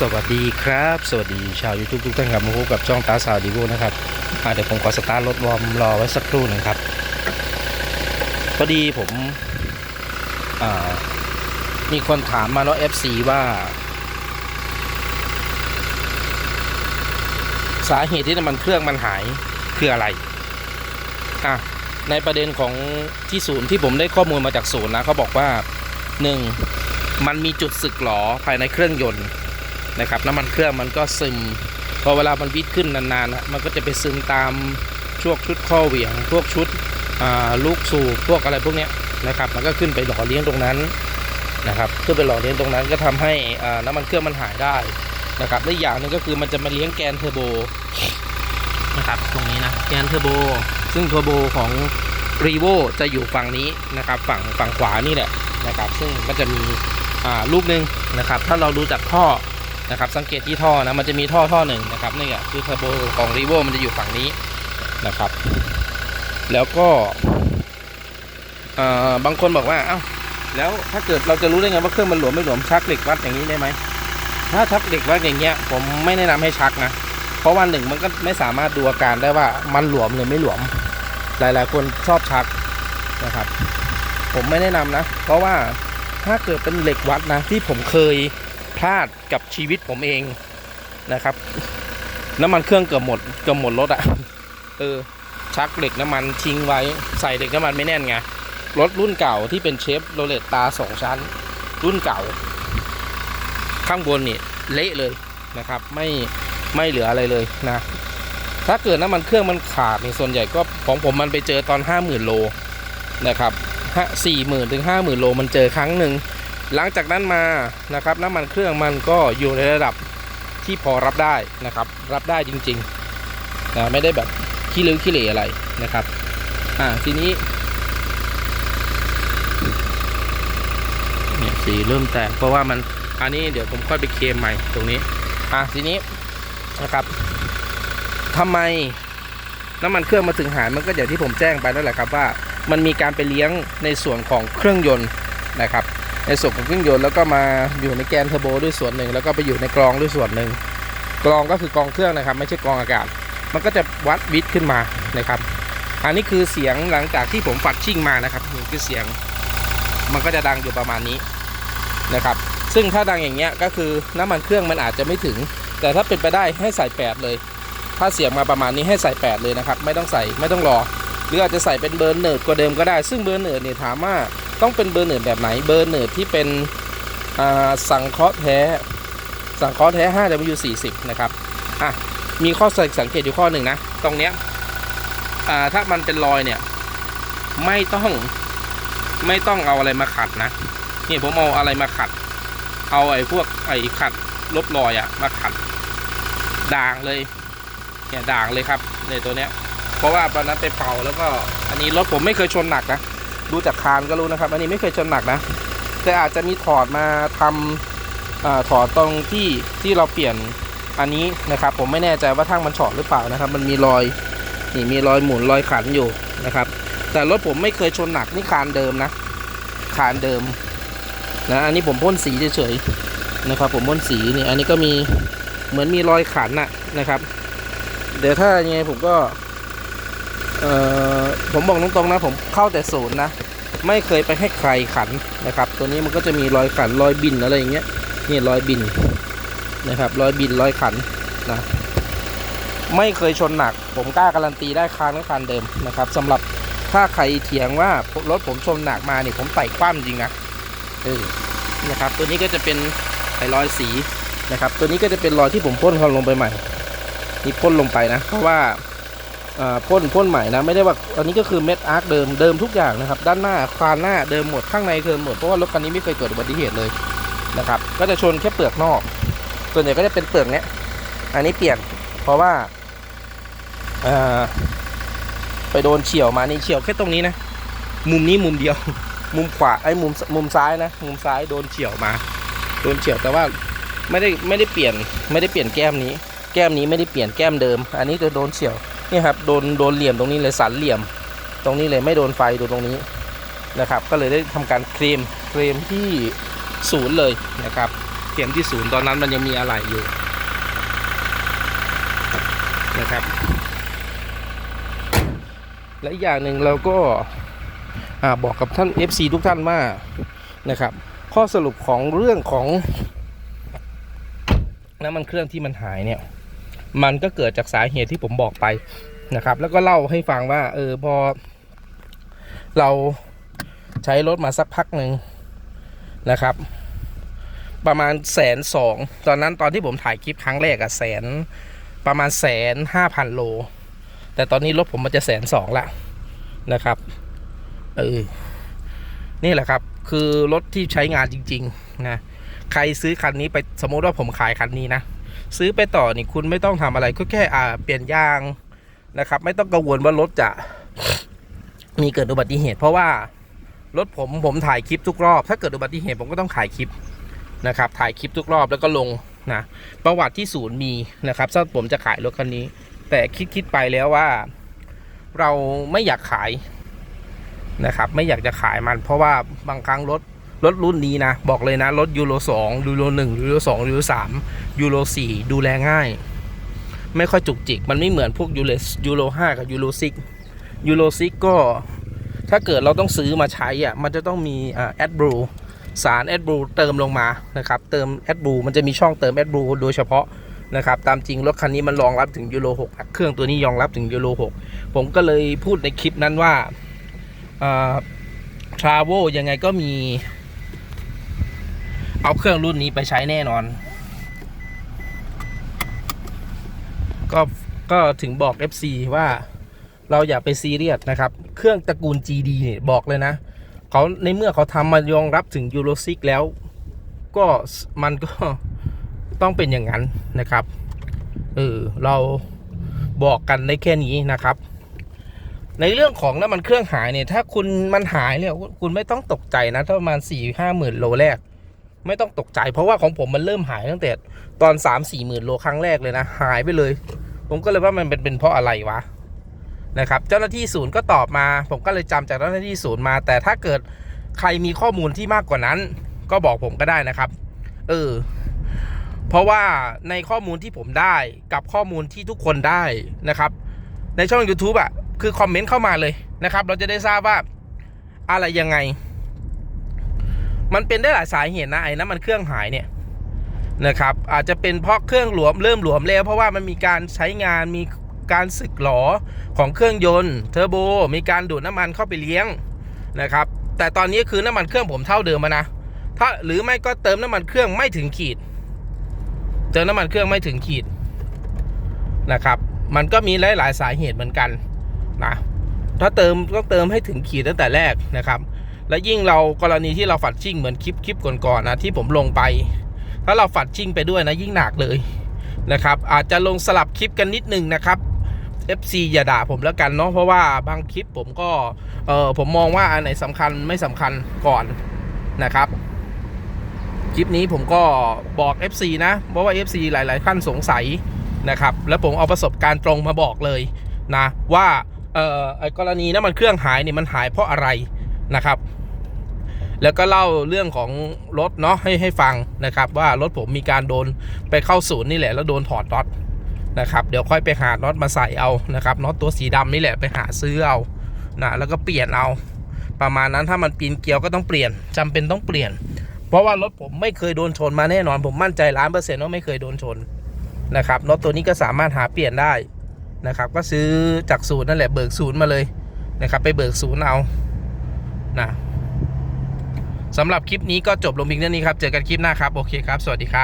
สวัสดีครับ สวัสดีชาว YouTube ทุกท่านครับมาพบกับช่องตาสาวดีโวนะครับอ่าเดี๋ยวผมขอสตาร์ทรถวอร์มรอไว้สักครู่หนึ่งครับพอดีผมมีคนถามมาเนาะ FC ว่า สาเหตุที่น้ำมันเครื่องมันหายคืออะไรอะในประเด็นของที่ศูนย์ที่ผมได้ข้อมูลมาจากศูนย์นะเขาบอกว่าหนึ่งมันมีจุดสึกหรอภายในเครื่องยนต์ นะครับน้ำมันเครื่องมันก็ซึม พอเวลามันวิดขึ้นนานๆนะมันก็จะไปซึมตามช่วงชุดข้อเหวี่ยง พวกชุดลูกสูบพวกอะไรพวกนี้นะครับ มันก็ขึ้นไปหล่อเลี้ยงตรงนั้นนะครับขึ้นไปหล่อเลี้ยงตรงนั้นก็ทำให้น้ำมันเครื่องมันหายได้นะครับและอย่างนึงก็คือมันจะมาเลี้ยงแกนเทอร์โบนะครับตรงนี้นะแกนเทอร์โบ ซึ่งเทอร์โบของรีโวจะอยู่ฝั่งนี้นะครับ ฝั่งฝั่งขวานี่แหละนะครับ ซึ่งก็จะมีลูกหนึงนะครับ ถ้าเราดูจากท่อ นะครับสังเกตที่ท่อนะมันจะมีท่อท่อหนึ่งนะครับนี่อะคือเทอร์โบของรีโวมันจะอยู่ฝั่งนี้นะครับ แล้วก็บางคนบอกว่าเอ้าแล้วถ้าเกิดเราจะรู้ได้ไงว่าเครื่องมันหลวมไม่หลวมชักเหล็กวัดอย่างนี้ได้ไหมถ้าชักเหล็กวัดอย่างเงี้ยผมไม่แนะนำให้ชักนะเพราะวันหนึ่งมันก็ไม่สามารถดูอาการได้ว่ามันหลวมหรือไม่หลวม หลายๆคนชอบชักนะครับ ผมไม่แนะนำนะ เพราะว่าถ้าเกิดเป็นเหล็กวัดนะที่ผมเคย พลาดกับชีวิตผมเองนะครับ น้ำมันเครื่องเกือบหมดเกือบหมดรถอะเออชักเหล็กน้ำมันทิ้งไว้ใส่เหล็กน้ำมันไม่แน่นไงรถรุ่นเก่าที่เป็นเชฟโรเลตตาสองชั้น รุ่นเก่า ข้างบนนี่เละเลยนะครับ ไม่ไม่เหลืออะไรเลยนะ ถ้าเกิดน้ำมันเครื่องมันขาดนี่ส่วนใหญ่ก็ของผมมันไปเจอตอน 50,000 โลนะครับสี่หมื่นถึงห้าหมื่นโลมันเจอครั้งหนึ่ง หลังจากนั้นมานะครับน้ำมันเครื่องมันก็อยู่ในระดับที่พอรับได้นะครับ รับได้จริงๆนะไม่ได้แบบขี้ลือขี้เหร่อะไรนะครับอ่าทีนี้เนี่ยสีเริ่มแตกเพราะว่ามันอันนี้เดี๋ยวผมค่อยไปเคลมใหม่ตรงนี้อะทีนี้นะครับทำไมน้ำมันเครื่องมาถึงหายมันก็อย่างที่ผมแจ้งไปนั่นแหละครับว่ามันมีการไปเลี้ยงในส่วนของเครื่องยนต์นะครับ ในส่วนของเครื่องยนต์แล้วก็มาอยู่ในแกนเทอร์โบด้วยส่วนหนึ่งแล้วก็ไปอยู่ในกรองด้วยส่วนหนึ่งกรองก็คือกรองเครื่องนะครับ ไม่ใช่กรองอากาศ มันก็จะวัดวิทขึ้นมานะครับ อันนี้คือเสียงหลังจากที่ผมฝัดชิ่งมานะครับนี่คือเสียงมันก็จะดังอยู่ประมาณนี้นะครับ ซึ่งถ้าดังอย่างเงี้ยก็คือน้ำมันเครื่องมันอาจจะไม่ถึง แต่ถ้าเป็นไปได้ให้ใส่ 8 เลย ถ้าเสียงมาประมาณนี้ให้ใส่ 8 เลยนะครับ ไม่ต้องใส่ไม่ต้องรอ หรืออาจจะใส่เป็นเบอร์เนิร์ดกว่าเดิมก็ได้ ซึ่งเบอร์เนิร์ดเนี่ยถามว่า ต้องเป็นเบอร์เนิร์ดแบบไหน เบอร์เนิร์ดที่เป็นสังเคราะห์แท้ สังเคราะห์แท้5 W 40นะครับ อะ มีข้อสังเกตอยู่ข้อหนึ่งนะ ตรงเนี้ยถ้ามันเป็นรอยเนี่ย ไม่ต้อง ไม่ต้องเอาอะไรมาขัดนะ นี่ผมเอาอะไรมาขัด เอาไอ้พวกไอ้ขัดลบรอยอะมาขัด ด่างเลย เนี่ยด่างเลยครับในตัวเนี้ย เพราะว่าตอนนั้นไปเป่าแล้วก็ อันนี้รถผมไม่เคยชนหนักนะ ดูจากคานก็รู้นะครับ อันนี้ไม่เคยชนหนักนะ แต่อาจจะมีถอดมาทำอถอดตรงที่ที่เราเปลี่ยนอันนี้นะครับ ผมไม่แน่ใจว่าทั้งมันเฉาะหรือเปล่านะครับ มันมีรอยนี่มีรอยหมุนรอยขันอยู่นะครับ แต่รถผมไม่เคยชนหนักนี่คานเดิมนะคานเดิมนะอันนี้ผมพ่นสีเฉยๆนะครับ ผมพ่นสีนี่อันนี้ก็มีเหมือนมีรอยขันนะนะครับ เดี๋ยวถ้ายังไงผมก็ เอ่อผมบอกตรงๆนะผมเข้าแต่ศูนย์นะ ไม่เคยไปให้ใครขันนะครับ ตัวนี้มันก็จะมีรอยขันรอยบินอะไรอย่างเงี้ยนี่รอยบินนะครับรอยบินรอยขันนะไม่เคยชนหนัก ผมกล้าการันตีได้คานก็คานเดิมนะครับสำหรับถ้าใครเถียงว่ารถผมชนหนักมาเนี่ยผมไต่คว่ำจริงนะเออนะครับ ตัวนี้ก็จะเป็นไอ้รอยสีนะครับ ตัวนี้ก็จะเป็นรอยที่ผมพ่นเขาลงไปใหม่นี่พ่นลงไปนะ เพราะว่า พ่นพ่นใหม่นะไม่ได้ว่าอันนี้ก็คือเม็ดอาร์คเดิมเดิมทุกอย่างนะครับ ด้านหน้าคานหน้าเดิมหมดข้างในเดิมหมดเพราะว่ารถคันนี้ไม่เคยเกิดอุบัติเหตุเลยนะครับ ก็จะชนแค่เปลือกนอก ส่วนใหญ่ก็จะเป็นเปลือกเนี้ย อันนี้เปลี่ยนเพราะว่าอ่าไปโดนเฉียวมานี่เฉียวแค่ตรงนี้นะ มุมนี้มุมเดียว มุมขวาไอ้มุมมุมซ้ายนะ มุมซ้ายโดนเฉียวมา โดนเฉียวแต่ว่าไม่ได้ไม่ได้เปลี่ยนไม่ได้เปลี่ยนแก้มนี้ แก้มนี้ไม่ได้เปลี่ยนแก้มเดิม อันนี้จะโดนเฉียว นี่ครับโดนโดนเหลี่ยมตรงนี้เลยสันเหลี่ยม ตรงนี้เลยไม่โดนไฟดูตรงนี้นะครับ ก็เลยได้ทำการเคลมเคลมที่ศูนย์เลยนะครับเข็มที่ศูนย์ตอนนั้นมันยังมีอะไรอยู่นะครับและอีกอย่างหนึ่งเราก็าบอกกับท่าน FC ทุกท่านว่านะครับ ข้อสรุปของเรื่องของน้ำมันเครื่องที่มันหายเนี่ย มันก็เกิดจากสาเหตุที่ผมบอกไปนะครับ แล้วก็เล่าให้ฟังว่า เออพอ เราใช้รถมาสักพักหนึ่งนะครับ ประมาณแสนสองตอนนั้นตอนที่ผมถ่ายคลิปครั้งแรกอะแสนประมาณแสนห้าพันโล แต่ตอนนี้รถผมมันจะแสนสองละนะครับเออนี่แหละครับ คือรถที่ใช้งานจริง ๆ นะ ใครซื้อคันนี้ไปสมมติว่าผมขายคันนี้นะ ซื้อไปต่อนี่คุณไม่ต้องทำอะไรก็แค่อ่าเปลี่ยนยางนะครับ ไม่ต้องกังวลว่ารถจะมีเกิดอุบัติเหตุ เพราะว่ารถผมผมถ่ายคลิปทุกรอบ ถ้าเกิดอุบัติเหตุผมก็ต้องถ่ายคลิปนะครับ ถ่ายคลิปทุกรอบแล้วก็ลงนะประวัติที่ศูนย์มีนะครับถ้าผมจะขายรถคันนี้ แต่คิดคิดไปแล้วว่า เราไม่อยากขายนะครับ ไม่อยากจะขายมัน เพราะว่าบางครั้งรถ รถรุ่นนี้นะ บอกเลยนะ รถยูโรสองยูโรหนึ่งยูโรสองยูโรสามยูโรสี่ดูแลง่าย ไม่ค่อยจุกจิก มันไม่เหมือนพวกยูโรยูโรห้ากับยูโรซิกยูโรซิกก็ถ้าเกิดเราต้องซื้อมาใช้อะมันจะต้องมีแอดบลูสารแอดบลูเติมลงมานะครับ เติมแอดบลูมันจะมีช่องเติมแอดบลูโดยเฉพาะนะครับตามจริงรถคันนี้มันรองรับถึงยูโร6เครื่องตัวนี้รองรับถึงยูโร6ผมก็เลยพูดในคลิปนั้นว่าทราโวยังไงก็มี เอาเครื่องรุ่นนี้ไปใช้แน่นอน ก็ก็ถึงบอก FC ว่าเราอย่าไปซีเรียสนะครับ เครื่องตระกูล GD เนี่ยบอกเลยนะเขาในเมื่อเขาทำมายองรับถึงยูโรซิกแล้ว ก็มันก็ต้องเป็นอย่างนั้นนะครับเออเราบอกกันได้แค่นี้นะครับ ในเรื่องของน้ำมันเครื่องหายเนี่ย ถ้าคุณมันหายเนี่ย คุณไม่ต้องตกใจนะถ้าประมาณสี่ห้าหมื่นโลแรก ไม่ต้องตกใจ เพราะว่าของผมมันเริ่มหายตั้งแต่ตอนสามสี่หมื่นโลครั้งแรกเลยนะ หายไปเลย ผมก็เลยว่ามันเป็นเป็นเพราะอะไรวะนะครับ เจ้าหน้าที่ศูนย์ก็ตอบมา ผมก็เลยจำจากเจ้าหน้าที่ศูนย์มา แต่ถ้าเกิดใครมีข้อมูลที่มากกว่านั้น ก็บอกผมก็ได้นะครับ เออ เพราะว่าในข้อมูลที่ผมได้กับข้อมูลที่ทุกคนได้นะครับ ในช่อง YouTube อะ่ะคือคอมเมนต์เข้ามาเลยนะครับ เราจะได้ทราบว่าอะไรยังไง มันเป็นได้หลายสาเหตุนะไอ้น้ำมันเครื่องหายเนี่ยนะครับอาจจะเป็นเพราะเครื่องหลวมเริ่มหลวมแล้วเพราะว่ามันมีการใช้งานมีการสึกหลอของเครื่องยนต์เทอร์โบมีการดูดน้ำมันเข้าไปเลี้ยงนะครับแต่ตอนนี้คือน้ำมันเครื่องผมเท่าเดิมนะถ้าหรือไม่ก็เติมน้ำมันเครื่องไม่ถึงขีด เติมน้ำมันเครื่องไม่ถึงขีดนะครับมันก็มีหลาย ๆ สาเหตุเหมือนกันนะถ้าเติมต้องเติมให้ถึงขีดตั้งแต่แรกนะครับ และยิ่งเรากรณีที่เราฝัดชิ่งเหมือนคลิปคลิปก่อนๆนะที่ผมลงไป ถ้าเราฝัดชิ่งไปด้วยนะยิ่งหนักเลยนะครับ อาจจะลงสลับคลิปกันนิดนึงนะครับ FC อย่าด่าผมแล้วกันเนาะเพราะว่าบางคลิปผมก็เออผมมองว่าอันไหนสำคัญไม่สำคัญก่อนนะครับ คลิปนี้ผมก็บอก FC นะเพราะว่า FC หลาย ๆ ท่านสงสัยนะครับ แล้วผมเอาประสบการณ์ตรงมาบอกเลยนะว่าเออไอกรณีน้ำมันเครื่องหายเนี่ยมันหายเพราะอะไร นะครับ แล้วก็เล่าเรื่องของรถเนาะให้ให้ฟังนะครับ ว่ารถผมมีการโดนไปเข้าศูนย์นี่แหละแล้วโดนถอดน็อตนะครับเดี๋ยวค่อยไปหาน็อตมาใส่เอานะครับน็อตตัวสีดำนี่แหละไปหาซื้อเอานะแล้วก็เปลี่ยนเอาประมาณนั้นถ้ามันปีนเกลียวก็ต้องเปลี่ยนจำเป็นต้องเปลี่ยน เพราะว่ารถผมไม่เคยโดนชนมาแน่นอน ผมมั่นใจล้านเปอร์เซ็นต์ว่าไม่เคยโดนชนนะครับน็อตตัวนี้ก็สามารถหาเปลี่ยนได้นะครับ ก็ซื้อจากศูนย์นั่นแหละเบิกศูนย์มาเลยนะครับ ไปเบิกศูนย์เอา นะสำหรับคลิปนี้ก็จบลงเพียงเท่านี้ครับ เจอกันคลิปหน้าครับ โอเคครับ สวัสดีครับ